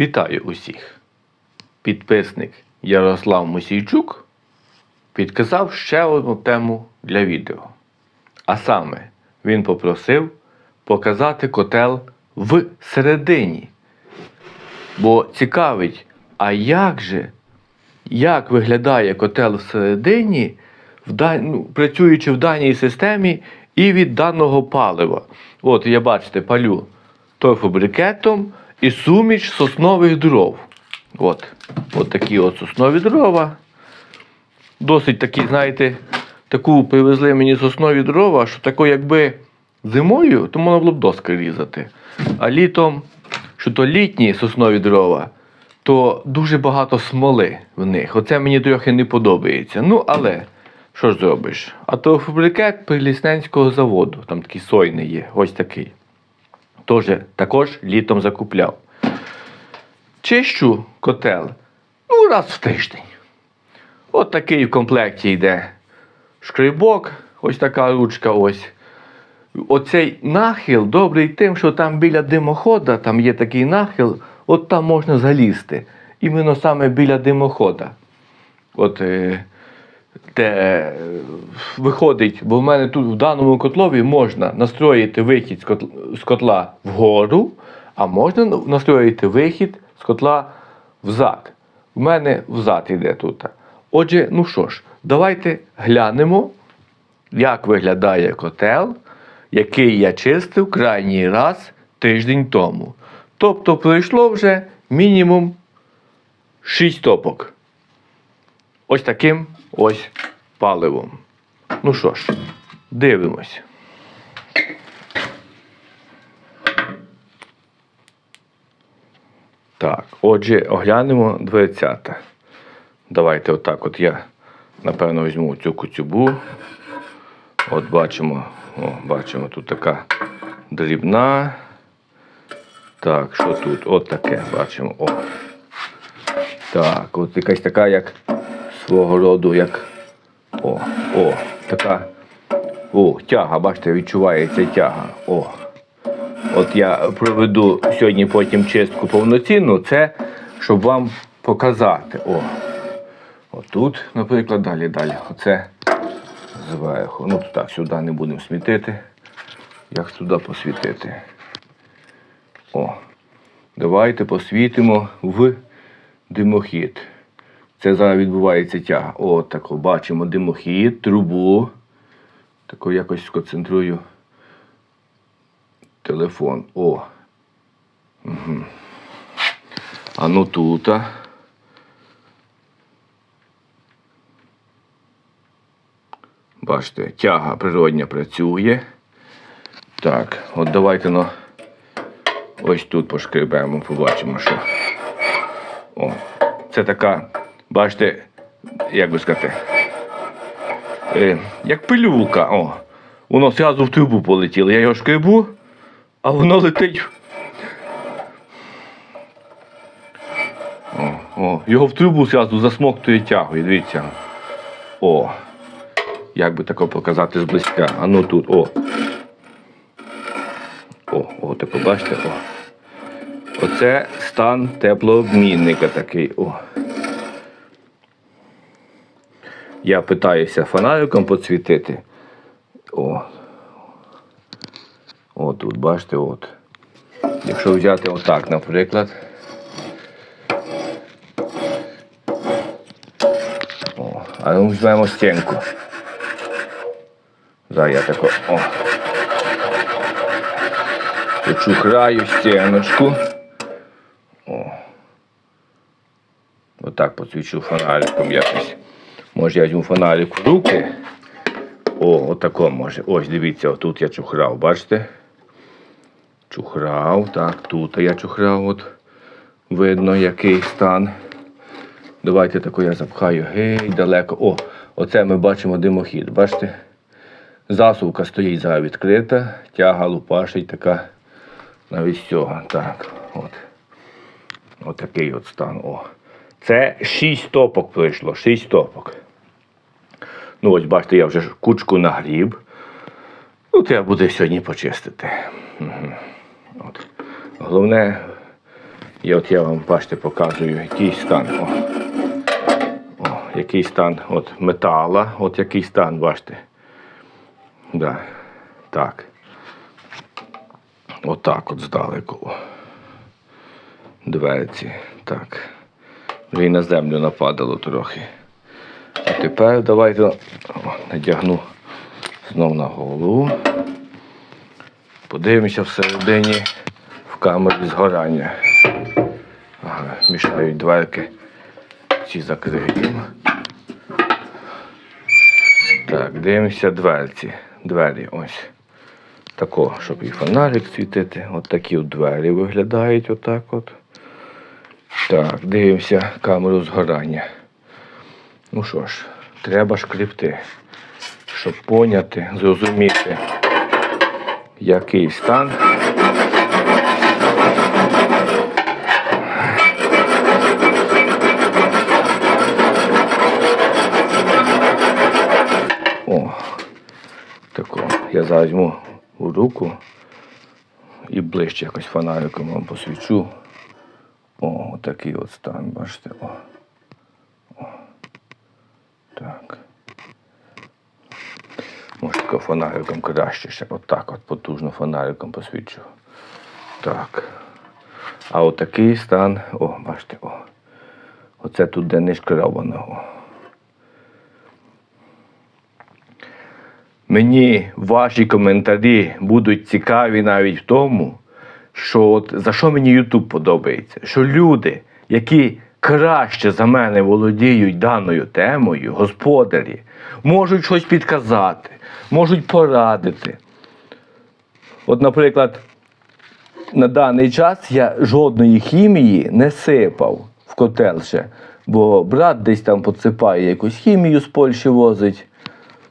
Вітаю усіх! Підписник Ярослав Мосійчук підказав ще одну тему для відео. А саме, він попросив показати котел в середині. Бо цікавить, а як же, як виглядає котел всередині, в дан... ну, працюючи в даній системі і від даного палива. От я бачите, палю торфобрикетом і суміш соснових дров. От, от такі от соснові дрова. Досить такі, знаєте, таку привезли мені соснові дрова, що тако, якби зимою, то можна було б доски різати. А літом, що то літні соснові дрова, то дуже багато смоли в них. Оце мені трохи не подобається. Ну, але що ж зробиш? А то фабрикет Прилісненського заводу, там такий сойний є, ось такий. Тоже, також літом закупляв. Чищу котел ну, раз в тиждень. От такий в комплекті йде шкрибок, ось така ручка ось. Оцей нахил добрий тим, що там біля димохода, там є такий нахил, от там можна залізти. Іменно саме біля димохода. От е, де е, виходить, бо в мене тут в даному котлові можна настроїти вихід з котла, з котла вгору, а можна настроїти вихід з котла взад. У мене взад іде тут. Отже, ну що ж, давайте глянемо, як виглядає котел, який я чистив крайній раз тиждень тому. Тобто пройшло вже мінімум 6 топок. Ось таким ось паливом. Ну що ж, дивимось. Так, отже, оглянемо дверцята. Давайте отак от я, напевно, візьму цю куцюбу. От бачимо, о, бачимо, тут така дрібна. Так, що тут? От таке бачимо. О. Так, от якась така, як свого роду, як. О, о, така. О, тяга, бачите, відчувається тяга. О. От я проведу сьогодні потім чистку повноцінну, це щоб вам показати. О. Отут, наприклад, далі, далі. Оце зверху. Ну так, сюди не будемо смітити. Як сюди посвітити? О. Давайте посвітимо в димохід. Це зараз відбувається тяга. О, так бачимо димохід, трубу. Тако якось сконцентрую телефон. О. Угу. Ну тут. Бачите, тяга природня працює. Так, от давайте ну, ось тут пошкребемо, побачимо, що. О, це така, бачите, як би сказати, е, як пилюка. О, воно зразу в трубу полетіло. Я його шкребу, а воно летить. О, його в трубу зразу засмоктує тягою, дивіться. О. Як би тако показати зблизька. А ну тут, о. О, о, тако бачите, о. Оце стан теплообмінника такий. О. Я питаюся фонариком підсвітити. О. О, тут, бачите, от. Якщо взяти отак, наприклад. О, а ну візьмемо стінку. Зараз я тако. О. Почухраю стіночку. О. Отак посвічу фонариком якось. Може я візьму фонарик в руки. О, отако може. Ось, дивіться, отут я чухрав, бачите? Чухрав, так, тут я чухрав, от видно, який стан. Давайте тако я запхаю гей, далеко. О, оце ми бачимо димохід, бачите? Засувка стоїть зараз відкрита, тяга лупашить така навіть цього. Так, от. От от стан. О. Це 6 топок пройшло, 6 топок. Ну, ось бачите, я вже кучку нагріб. Ну, треба буде сьогодні почистити. От. Головне, І от я вам бачите, показую який стан. О. О, який стан от метала, от який стан, бачите. Да. Так. Отак от здалеку. О. Дверці. Так. Вже і на землю нападало трохи. А тепер давайте надягну знов на голову. Подивимося всередині в камері згорання. Ага, мішають дверки. Ці закриємо. Так, дивимося дверці. Двері ось. Тако, щоб і фонарик світити. От такі от двері виглядають отак от. Так, дивимося камеру згорання. Ну що ж, треба шкребти, щоб поняти, зрозуміти, який стан. О, тако. Я зараз візьму у руку і ближче якось фонариком вам посвічу. О, такий от стан, бачите. О. Так. Може, тако фонариком краще ще. Отак от потужно фонариком посвічу. Так. А отакий стан. О, бачите, о. Оце тут де не шкравано. О. Мені ваші коментарі будуть цікаві навіть в тому, що от за що мені YouTube подобається, що люди, які краще за мене володіють даною темою, господарі, можуть щось підказати, можуть порадити. От, наприклад, на даний час я жодної хімії не сипав в котел ще, бо брат десь там підсипає якусь хімію з Польщі возить.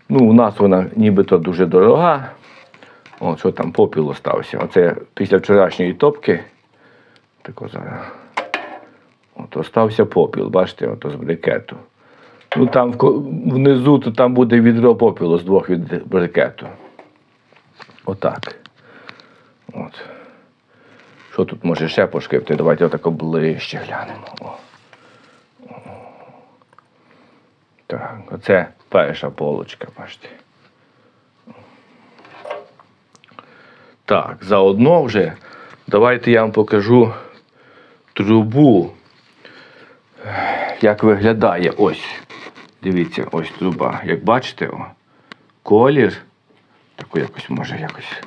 Ну, у нас вона нібито дуже дорога. О, що там попіл остався. Оце після вчорашньої топки. Тако зараз. От остався попіл, бачите, ото з брикету. Ну там внизу то там буде відро попілу з двох від брикету. Отак. От. Що тут може ще пошкрипти? Давайте отако ближче глянемо. О. Так, оце перша полочка, бачите. Так, заодно вже давайте я вам покажу трубу, як виглядає. Ось. Дивіться, ось труба. Як бачите, о, колір. Таку якось може якось.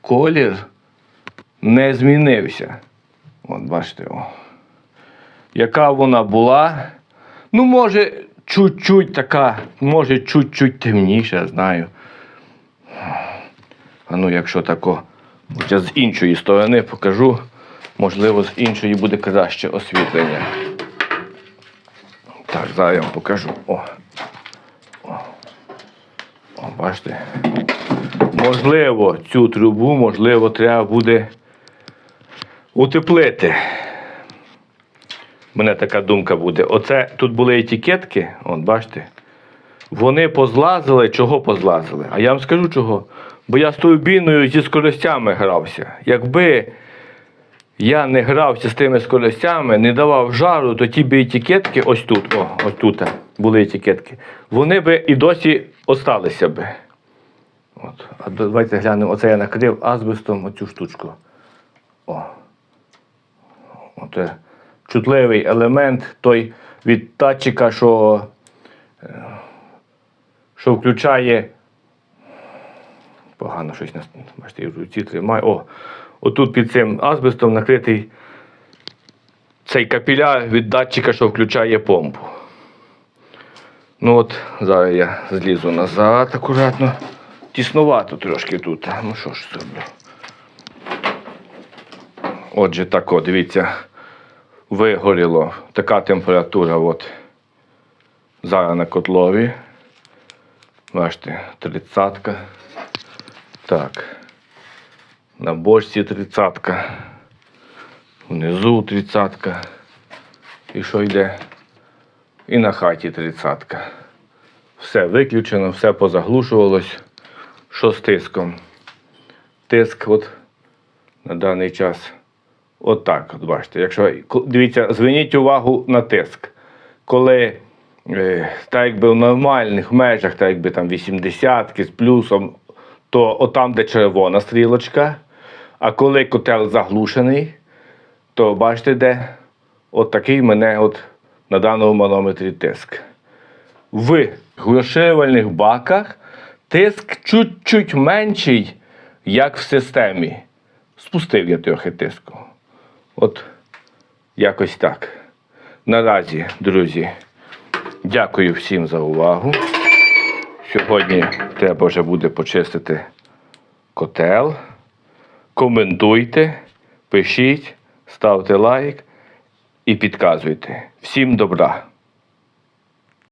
Колір не змінився. От бачите, о. Яка вона була? Ну, може, чуть-чуть така, може, чуть-чуть темніша, знаю. А ну, якщо тако, я з іншої сторони покажу, можливо, з іншої буде краще освітлення. Так, зараз я вам покажу. О. О, О бачите. Можливо, цю трубу, можливо, треба буде утеплити. У мене така думка буде. Оце тут були етикетки, от бачите. Вони позлазили, чого позлазили? А я вам скажу чого. Бо я з тою біною зі скоростями грався. Якби я не грався з тими скоростями, не давав жару, то ті би етикетки, ось тут, о, ось тут були етикетки, вони би і досі осталися би. От. А давайте глянемо, оце я накрив азбестом оцю штучку. О. Оце чутливий елемент той від датчика, що, е, що включає. Погано щось на бачите, в руці тримаю. О, отут під цим азбестом накритий цей капіляр від датчика, що включає помпу. Ну от, зараз я злізу назад акуратно. Тіснувато трошки тут. Ну що ж зроблю. Отже, так, о, дивіться, вигоріло. Така температура от зараз на котлові. Бачите, тридцятка. Так. На бочці тридцятка. Внизу тридцятка. І що йде? І на хаті тридцятка. Все виключено, все позаглушувалось. Що з тиском? Тиск от на даний час Отак, от бачите. Якщо дивіться, зверніть увагу на тиск. Коли е, так якби в нормальних межах, так якби там 80 з плюсом, то отам, де червона стрілочка. А коли котел заглушений, то бачите, де от такий мене от на даному манометрі тиск. В глушивальних баках тиск чуть-чуть менший, як в системі. Спустив я трохи тиску. От якось так. Наразі, друзі, дякую всім за увагу. Сьогодні треба вже буде почистити котел. Коментуйте, пишіть, ставте лайк і підказуйте. Всім добра!